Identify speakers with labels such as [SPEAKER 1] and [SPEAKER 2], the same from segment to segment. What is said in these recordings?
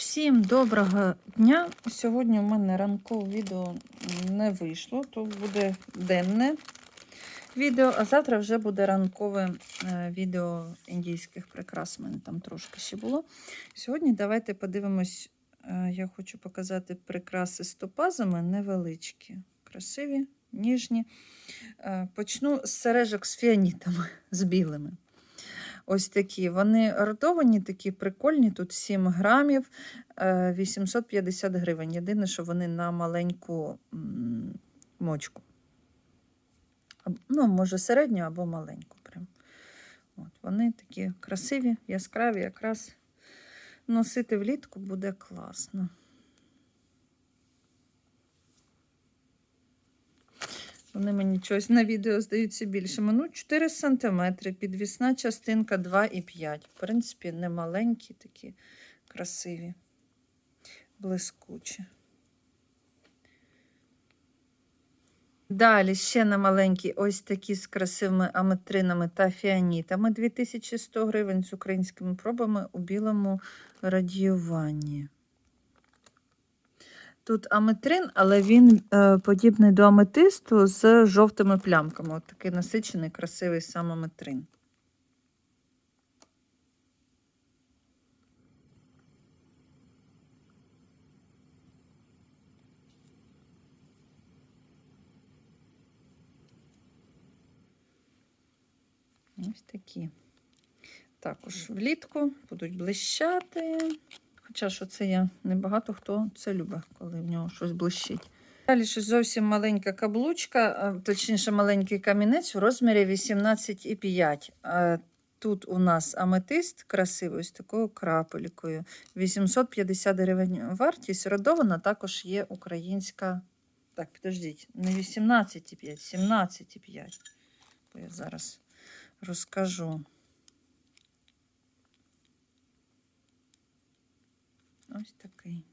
[SPEAKER 1] Всім доброго дня! Сьогодні у мене ранкове відео не вийшло, то буде денне відео, а завтра вже буде ранкове е, відео індійських прикрас. У мене там трошки ще було. Сьогодні давайте подивимось, е, я хочу показати прикраси з топазами невеличкі, красиві, ніжні. Е, Почну з сережок з фіанітами, з білими. Ось такі. Вони ордовані, такі прикольні. Тут 7 грамів, е, 850 гривень. Єдине, що вони на маленьку мочку. Ну, може, середню або маленьку. Прям. От, вони такі красиві, яскраві, якраз носити влітку буде класно. Вони мені щось на відео здаються більшими. Ну, 4 см, підвісна частинка 2,5. В принципі, не маленькі, такі красиві, блискучі. Далі ще на маленькі ось такі з красивими аметринами та фіанітами 2100 гривень з українськими пробами у білому радіюванні. Тут аметрин, але він е, подібний до аметисту з жовтими плямками. От такий насичений, красивий сам аметрин. Ось такі. Також влітку будуть блищати. Хоча що це я небагато хто це любить, коли в нього щось блищить. Далі щось зовсім маленька каблучка, точніше, маленький камінець у розмірі 18,5. Тут у нас аметист красивий з такою крапелькою. 850 гривень вартість. Родована також є українська. Так, підождіть, не 18,5, 17,5. Бо я зараз розкажу. Ось такий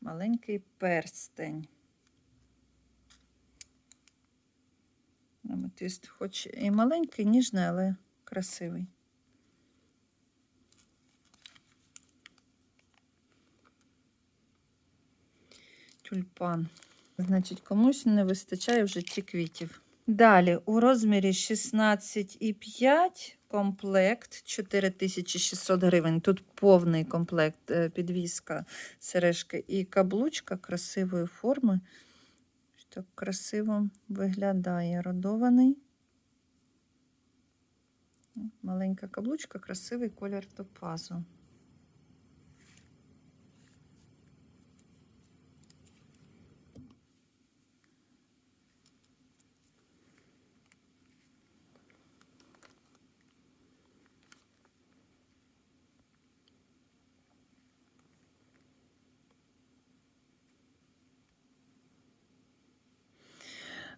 [SPEAKER 1] маленький перстень. Аметист хоч і маленький, ніжний, але красивий. Тюльпан. Значить, комусь не вистачає в житті квітів. Далі у розмірі 16,5 комплект 4600 гривень. Тут повний комплект е, підвіска, сережки і каблучка красивої форми. Так красиво виглядає родований. Маленька каблучка, красивий колір топазу.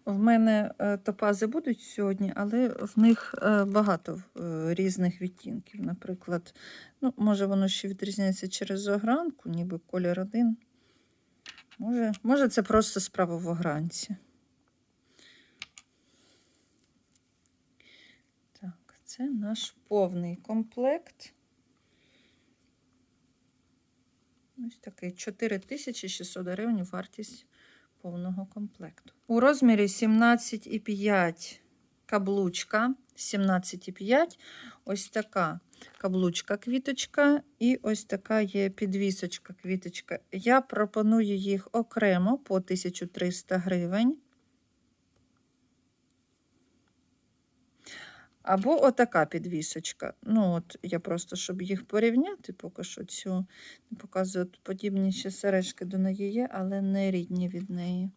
[SPEAKER 1] В мене е, топази будуть сьогодні, але в них е, багато е, різних відтінків. Наприклад, ну, може, воно ще відрізняється через огранку, ніби колір один. Може, може це просто справа в огранці. Так, це наш повний комплект. Ось такий 4600 гривень вартість повного комплекту. У розмірі 17,5 каблучка, 17,5 ось така каблучка квіточка, і ось така є підвісочка квіточка. Я пропоную їх окремо по 1300 гривень. Або отака підвісочка. Ну, от я просто, щоб їх порівняти, поки що цю показую. Подібні ще сережки до неї є, але не рідні від неї.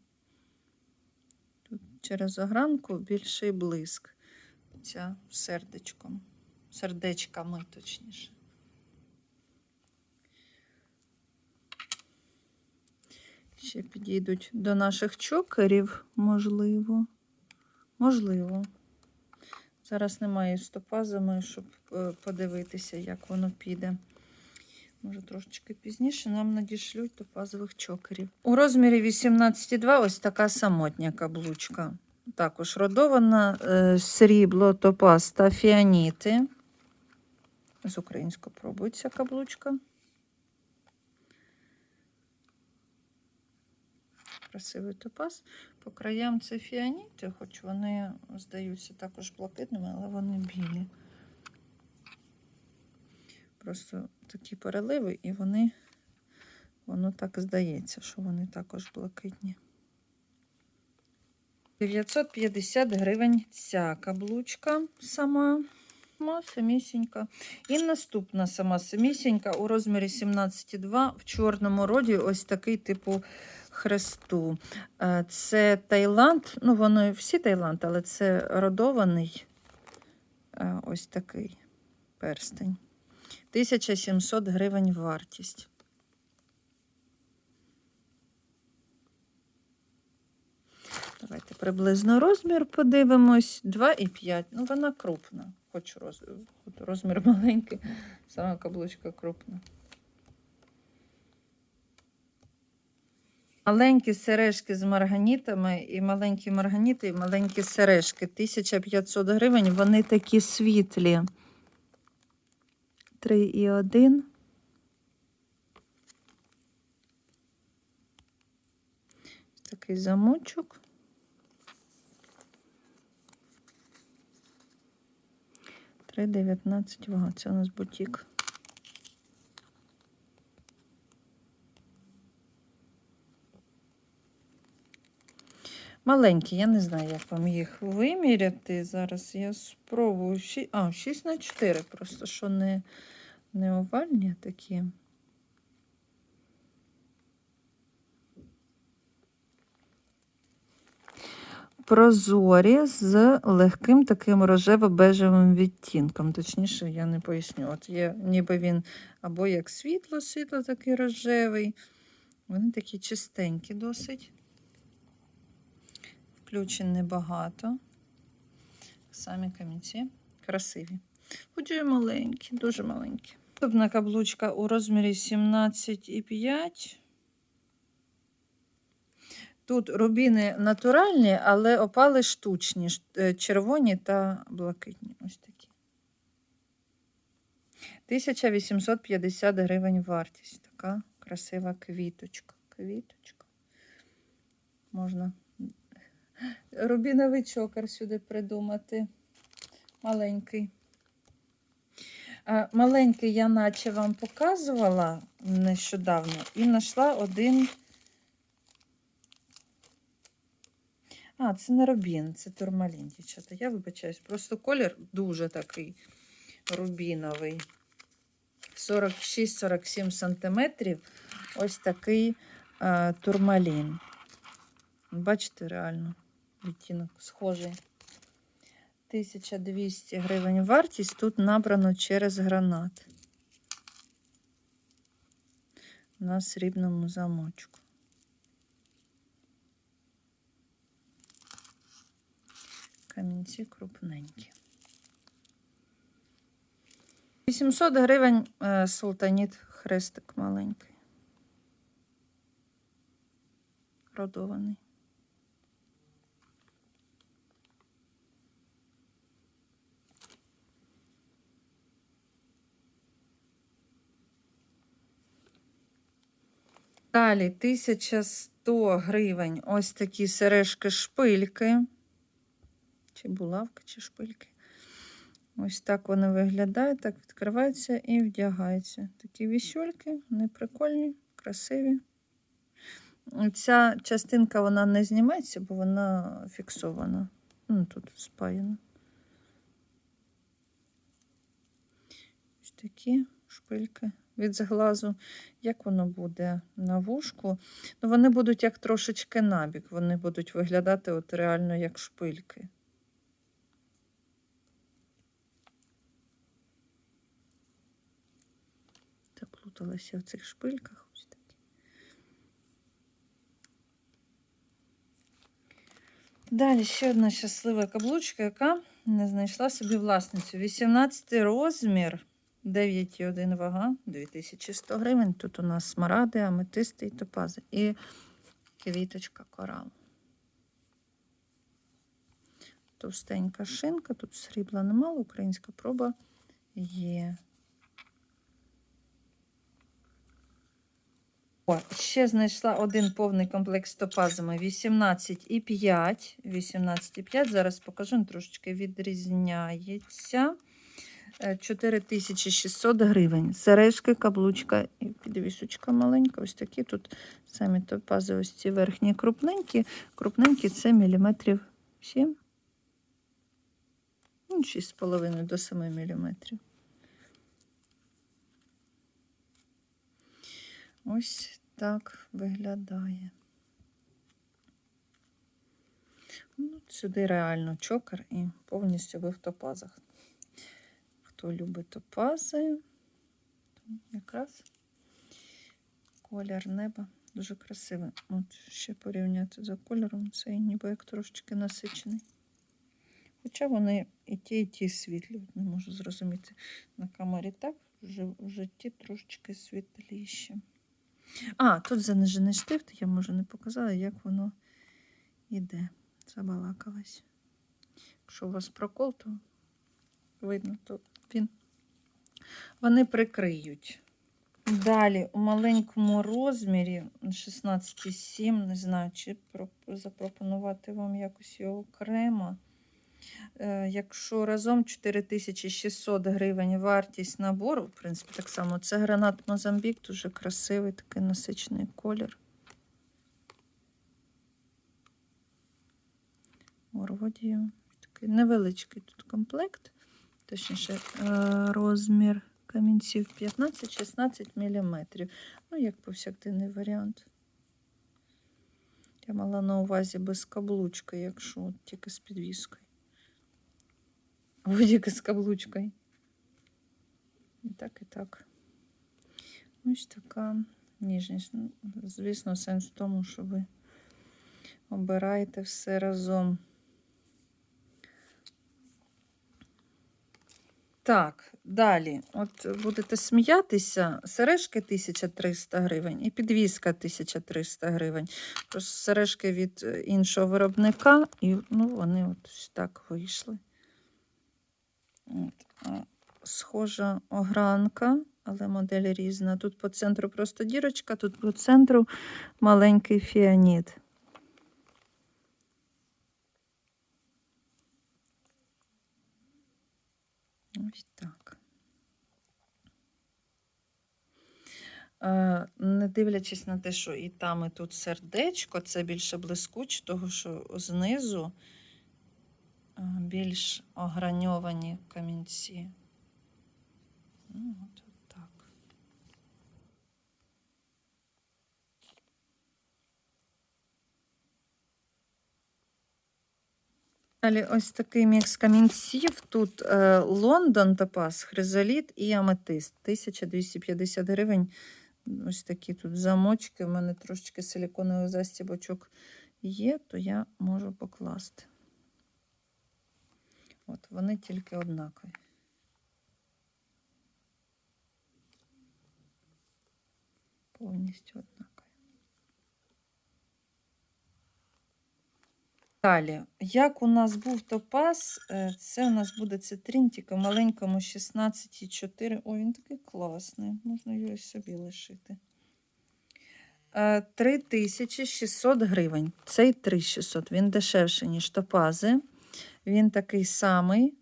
[SPEAKER 1] Тут через огранку більший блиск. Ця сердечком. Сердечками, точніше. Ще підійдуть до наших чокерів, можливо. Можливо. Зараз немає з топазами, щоб е, подивитися, як воно піде. Може, трошечки пізніше нам надішлють топазових чокерів. У розмірі 18,2 ось така самотня каблучка. Також родована е, срібло, топаз та фіаніти. З українською пробується каблучка. Красивий топаз. По краям це фіаніти, хоч вони здаються також блакитними, але вони білі. Просто такі переливи, і вони, воно так здається, що вони також блакитні. 950 гривень ця каблучка сама. Сама самісінька. І наступна сама самісінька у розмірі 17,2 в чорному роді ось такий типу хресту. Е, Це Таїланд, ну воно всі Таїланд, але це родований е, ось такий перстень. 1700 гривень вартість. Давайте приблизно розмір подивимось. 2,5. Ну, вона крупна. Хоч роз... хоч розмір маленький, сама каблучка крупна. Маленькі сережки з марганітами, і маленькі марганіти, і маленькі сережки. 1500 гривень. Вони такі світлі. 3,1. Такий замочок. Три дев'ятнадцять вага. Це у нас бутік. Маленькі, я не знаю, як вам їх виміряти. Зараз я спробую. Ші... А, 6 на 4, просто що не, не овальні такі. Прозорі з легким таким рожево-бежевим відтінком. Точніше, я не поясню. От є, ніби він або як світло, світло такий рожевий. Вони такі чистенькі досить. Включень небагато. Самі камінці красиві. Хоч і маленькі, дуже маленькі. Наступна каблучка у розмірі 17,5. Тут рубіни натуральні, але опали штучні, е, червоні та блакитні. Ось такі. 1850 гривень вартість. Така красива квіточка. Квіточка. Можна рубіновий чокер сюди придумати. Маленький. Маленький я наче вам показувала нещодавно і знайшла один. А, це не рубін, це турмалін, дівчата. Я вибачаюсь. Просто колір дуже такий рубіновий. 46-47 сантиметрів. Ось такий е, турмалін. Бачите, реально відтінок схожий. 1200 гривень вартість. Тут набрано через гранат. На срібному замочку. Камінці крупненькі. 800 гривень е, султаніт хрестик маленький. Родований. Далі 1100 гривень. Ось такі сережки шпильки. Чи булавки, чи шпильки. Ось так вони виглядають, так відкриваються і вдягаються. Такі вісюльки, вони прикольні, красиві. Ця частинка вона не знімається, бо вона фіксована. Ну, тут спаяна. Ось такі шпильки від зглазу. Як воно буде на вушку? Ну, вони будуть як трошечки набік, вони будуть виглядати от реально як шпильки. Заплуталася в цих шпильках. Ось такі. Далі ще одна щаслива каблучка, яка не знайшла собі власницю. 18 розмір, 9,1 вага, 2100 гривень. Тут у нас смаради, аметисти і топази. І квіточка корал. Товстенька шинка, тут срібла немало, українська проба є. О, ще знайшла один повний комплект з топазами 18,5. 18,5. Зараз покажу, він трошечки відрізняється. Е, 4600 гривень. Сережки, каблучка і підвісочка маленька. Ось такі тут самі топази, ось ці верхні крупненькі. Крупненькі це міліметрів 7. Ну, 6,5 до 7 міліметрів. Ось так виглядає. Ну, сюди реально чокер і повністю ви в топазах. Хто любить топази, то якраз колір неба дуже красивий. От ще порівняти за кольором, цей ніби як трошечки насичений. Хоча вони і ті, і ті світлі. Не можу зрозуміти на камері так, в житті трошечки світліші. А, тут занижений штифт, я може не показала, як воно йде. Забалакалась. Якщо у вас прокол, то видно, то він. Вони прикриють. Далі у маленькому розмірі 16,7, не знаю, чи запропонувати вам якось його окремо. Е, Якщо разом 4600 гривень вартість набору, в принципі, так само, це гранат Мозамбік, дуже красивий, такий насичений колір. Орводію. Такий невеличкий тут комплект, точніше, е, розмір камінців 15-16 мм. Ну, як повсякденний варіант. Я мала на увазі без каблучки, якщо от тільки з підвіскою. Будь-яка з каблучкою. І так, і так. Ось така ніжність. Ну, звісно, сенс в тому, що ви обираєте все разом. Так, далі. От будете сміятися, сережки 1300 гривень і підвіска 1300 гривень. Просто сережки від е, іншого виробника, і ну, вони от так вийшли. От. Схожа огранка, але модель різна. Тут по центру просто дірочка, тут по центру маленький фіаніт. Ось так. Е, Не дивлячись на те, що і там, і тут сердечко, це більше блискуче, того що знизу е, більш ограньовані камінці. Ну, от так. Далі ось такий мікс камінців. Тут е, Лондон топаз, хризоліт і аметист. 1250 гривень. Ось такі тут замочки. У мене трошечки силіконових застібочок є, то я можу покласти. От, вони тільки однакові. Повністю однакові. Далі, як у нас був топаз, е, це у нас буде цитрин, тільки маленькому 16,4. Ой, він такий класний, можна його собі лишити. Е, 3600 гривень. Цей 3600, він дешевший, ніж топази. Він такий самий,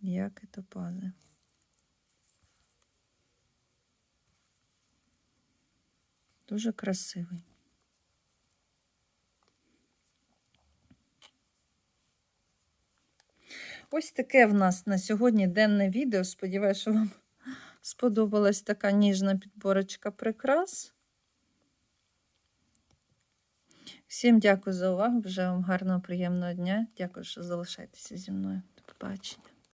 [SPEAKER 1] як і топази. Дуже красивий. Ось таке в нас на сьогодні денне відео. Сподіваюся, що вам сподобалась така ніжна підборочка прикрас. Всім дякую за увагу. Бажаю вам гарного, приємного дня. Дякую, що залишаєтеся зі мною. До побачення.